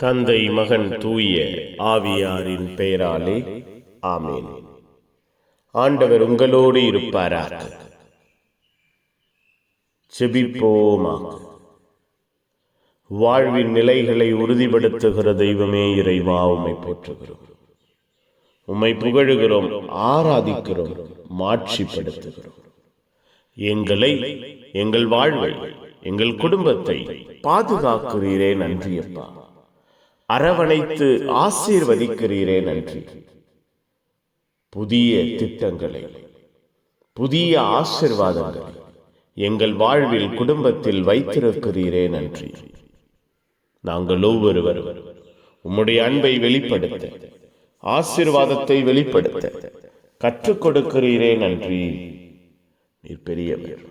தந்தை மகன் தூய ஆவியாரின் பெயராலே ஆமேன். ஆண்டவர் உங்களோடு இருப்பாராக. செபிப்போமா. வாழ்வின் நிலைகளை உறுதிப்படுத்துகிற தெய்வமே இறைவா உம்மை போற்றுகிறோம். உம்மை புகழுகிறோம் ஆராதிக்கிறோம் மாட்சிப்படுத்துகிறோம். எங்களை எங்கள் வாழ்வை எங்கள் குடும்பத்தை பாதுகாக்கிறீரே நன்றியப்பா. அரவணைத்து ஆசீர்வதிக்கிறீரே நன்றி. புதிய திட்டங்களை புதிய ஆசிர்வாதங்களை எங்கள் வாழ்வில் குடும்பத்தில் வைத்திருக்கிறீரே நன்றி. நாங்கள் ஒவ்வொருவரும் உம்முடைய அன்பை வெளிப்படுத்த ஆசிர்வாதத்தை வெளிப்படுத்த கற்றுக் கொடுக்கிறீரே நன்றி. நீர் பெரியவர்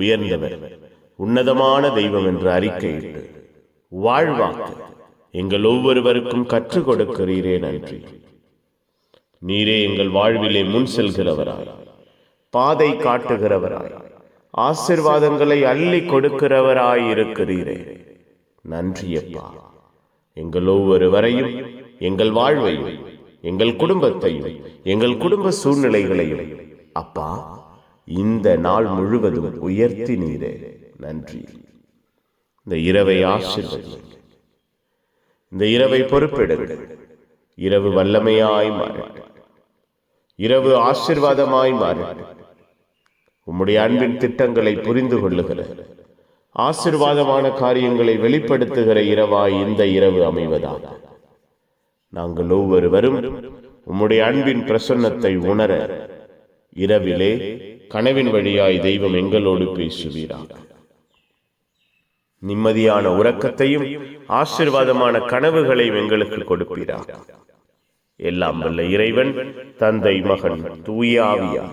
உயர்ந்தவர் உன்னதமான தெய்வம் என்று அறிக்கையிட்டு வாழ்வாக்கு எங்கள் ஒவ்வொருவருக்கும் கற்றுக் கொடுக்கிறீரே நன்றி. நீரே எங்கள் வாழ்விலே முன் செல்கிறவராய் பாதை காட்டுகிறவராய் ஆசிர்வாதங்களை அள்ளி கொடுக்கிறவராய் இருக்கிறீரே. நன்றியப்பா எங்கள் ஒவ்வொருவரையும் எங்கள் வாழ்வையும் எங்கள் குடும்பத்தையும் எங்கள் குடும்ப சூழ்நிலைகளையும் அப்பா இந்த நாள் முழுவதும் உயர்த்தி நீரே. நன்றி. இந்த இரவை ஆசிர்வதி இந்த இரவை பொறுப்பெடுங்கள். இரவு வல்லமையாய் மாறு. இரவு ஆசிர்வாதமாய் மாறு. உம்முடைய அன்பின் திட்டங்களை புரிந்து கொள்ளுகிற ஆசிர்வாதமான காரியங்களை வெளிப்படுத்துகிற இரவாய் இந்த இரவு அமைவதாக. நாங்கள் ஒவ்வொருவரும் உம்முடைய அன்பின் பிரசன்னத்தை உணர இரவிலே கனவின் வழியாய் தெய்வம் எங்களோடு பேசுவீராக. நிம்மதியான உறக்கத்தையும் ஆசிர்வாதமான கனவுகளையும் எங்களுக்கு கொடுப்பீராக. எல்லாம் வல்ல இறைவன் தந்தை மகன் தூயாவியா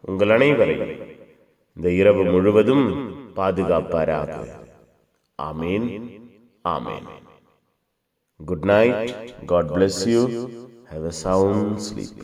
உங்கள் அனைவரையும் இந்த இரவு முழுவதும் பாதுகாப்பாராக. Amen amen. Good night God bless you have a sound sleep